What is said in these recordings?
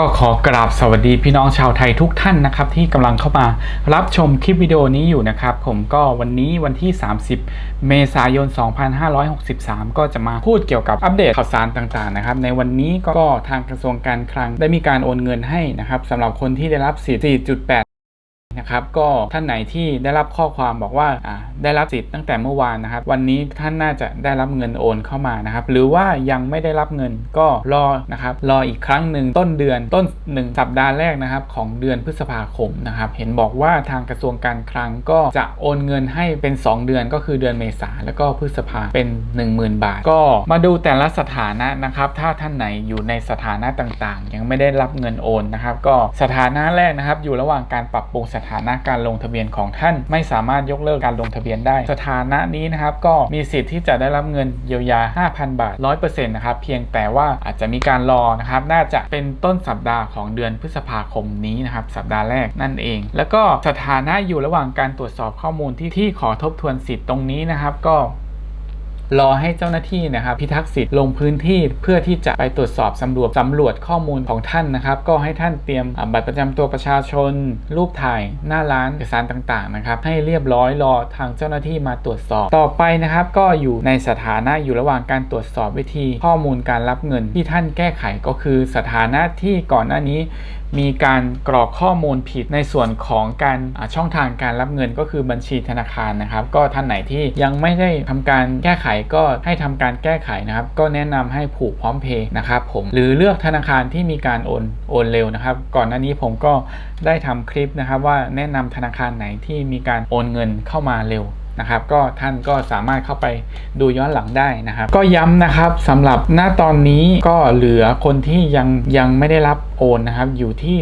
ก็ขอกราบสวัสดีพี่น้องชาวไทยทุกท่านนะครับ ที่กำลังเข้ามารับชมคลิปวิดีโอนี้อยู่นะครับ ผมก็วันนี้วันที่ 30 เมษายน 2563 ก็จะมาพูดเกี่ยวกับอัปเดตข่าวสารต่างๆนะครับ ในวันนี้ก็ทางกระทรวงการคลังได้มีการโอนเงินให้นะครับสำหรับคนที่ได้รับสิทธิ์4.8 นะครับก็ท่านไหนที่ได้รับข้อความบอกว่าได้รับสิทธิ์ตั้งแต่เมื่อวานนะครับ วันนี้ท่านน่าจะได้รับเงินโอนเข้ามานะครับ หรือว่ายังไม่ได้รับเงินก็รอนะครับ รออีกครั้งหนึ่งต้นเดือนต้น 1 สัปดาห์แรกนะครับ ของเดือนพฤษภาคมนะครับ เห็นบอกว่าทางกระทรวงการคลังก็จะโอนเงินให้เป็น 2 เดือนก็คือเดือนเมษาแล้วก็พฤษภาเป็น 10,000 บาท ก็มาดูแต่ละสถานะนะครับ ถ้าท่านไหนอยู่ในสถานะต่างๆ ยังไม่ได้รับเงินโอนนะครับ ก็สถานะแรกนะครับ อยู่ระหว่างการปรับปรุงสถานะการลงทะเบียนของท่าน ไม่สามารถยกเลิกการลงทะเบียนได้ สถานะนี้นะครับก็มีสิทธิ์ที่จะได้รับเงินเยียวยา 5,000 บาท 100%นะครับเพียงแต่ว่าอาจจะมีการรอนะครับน่าจะเป็นต้นสัปดาห์ของเดือนพฤษภาคมนี้นะครับสัปดาห์แรกนั่นเอง แล้วก็สถานะอยู่ระหว่างการตรวจสอบข้อมูลที่ที่ขอทบทวนสิทธิ์ตรงนี้นะครับก็ รอให้เจ้าหน้าที่นะครับพิทักษ์สิทธิ์ลงพื้นที่เพื่อที่จะไปตรวจสอบสำรวจสำรวจข้อมูลของท่านนะครับ ก็ให้ท่านเตรียมบัตรประจำตัวประชาชน รูปถ่ายหน้าร้านเอกสารต่างๆนะครับ ให้เรียบร้อยรอทางเจ้าหน้าที่มาตรวจสอบ ต่อไปนะครับ ก็อยู่ในสถานะอยู่ระหว่างการตรวจสอบวิธีข้อมูลการรับเงินที่ท่านแก้ไขก็คือสถานะที่ก่อนหน้านี้มีการกรอกข้อมูลผิดในส่วนของการช่องทางการรับเงินก็คือบัญชีธนาคารนะครับ ก็ท่านไหนที่ยังไม่ได้ทำการแก้ไขก็ให้ทำการแก้ไขนะครับ ก็แนะนำให้ผูกพร้อมเพย์นะครับผมหรือเลือกธนาคารที่มีการโอนโอนเร็วนะครับ ก่อนหน้านี้ผมก็ได้ทำคลิปนะครับ ว่าแนะนำธนาคารไหนที่มีการโอนเงินเข้ามาเร็วนะครับก็ท่านก็สามารถเข้าไปดูย้อนหลังได้นะครับ ก็ย้ำนะครับสำหรับหน้าตอนนี้ก็เหลือคนที่ยังยังไม่ได้รับโอนนะครับอยู่ที่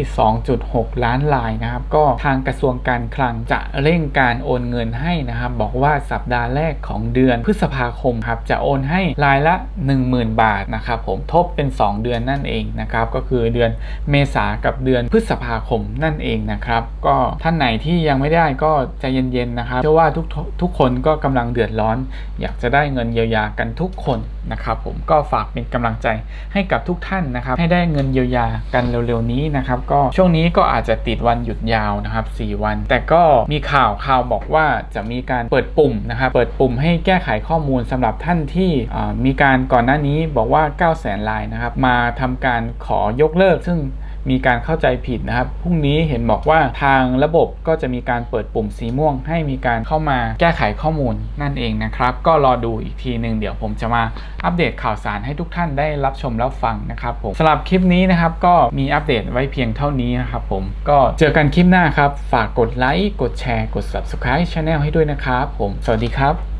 2.6 ล้านลายนะครับก็ทางกระทรวงการคลังจะเร่งการโอนเงินให้นะครับบอกว่าสัปดาห์แรกของเดือนพฤษภาคมครับจะโอนให้รายละ 10,000 บาทนะครับผมทบเป็น 2 เดือนนั่นเองนะครับก็คือเดือนเมษากับเดือนพฤษภาคมนั่นเองนะครับก็ท่านไหนที่ยังไม่ได้ก็ใจเย็นๆนะครับเชื่อว่าทุกทุกคนก็กำลังเดือดร้อน อยากจะได้เงินเยียวยากันทุกคน นะครับผมก็ฝากเป็นกำลังใจให้กับทุกท่านนะครับให้ได้เงินเยียวยากันเร็วๆนี้นะครับก็ช่วงนี้ก็อาจจะติดวันหยุดยาวนะครับ 4 วัน แต่ก็มีข่าวข่าวบอกว่าจะมีการเปิดปุ่มนะครับเปิดปุ่มให้แก้ไขข้อมูลสำหรับท่านที่มีการก่อนหน้านี้บอกว่า 9 0 0 0 0 0ลายนะครับมาทำการขอยกเลิกซึ่ง มีการเข้าใจผิดนะครับ พรุ่งนี้เห็นบอกว่าทางระบบก็จะมีการเปิดปุ่มสีม่วง ให้มีการเข้ามาแก้ไขข้อมูลนั่นเองนะครับ ก็รอดูอีกทีหนึ่งเดี๋ยวผมจะมาอัปเดตข่าวสารให้ทุกท่านได้รับชมรับฟังนะครับผมสำหรับคลิปนี้นะครับก็มีอัปเดตไว้เพียงเท่านี้นะครับผมก็เจอกันคลิปหน้าครับ ฝากกดไลค์กดแชร์กด subscribe channel ให้ด้วยนะครับผมสวัสดีครับ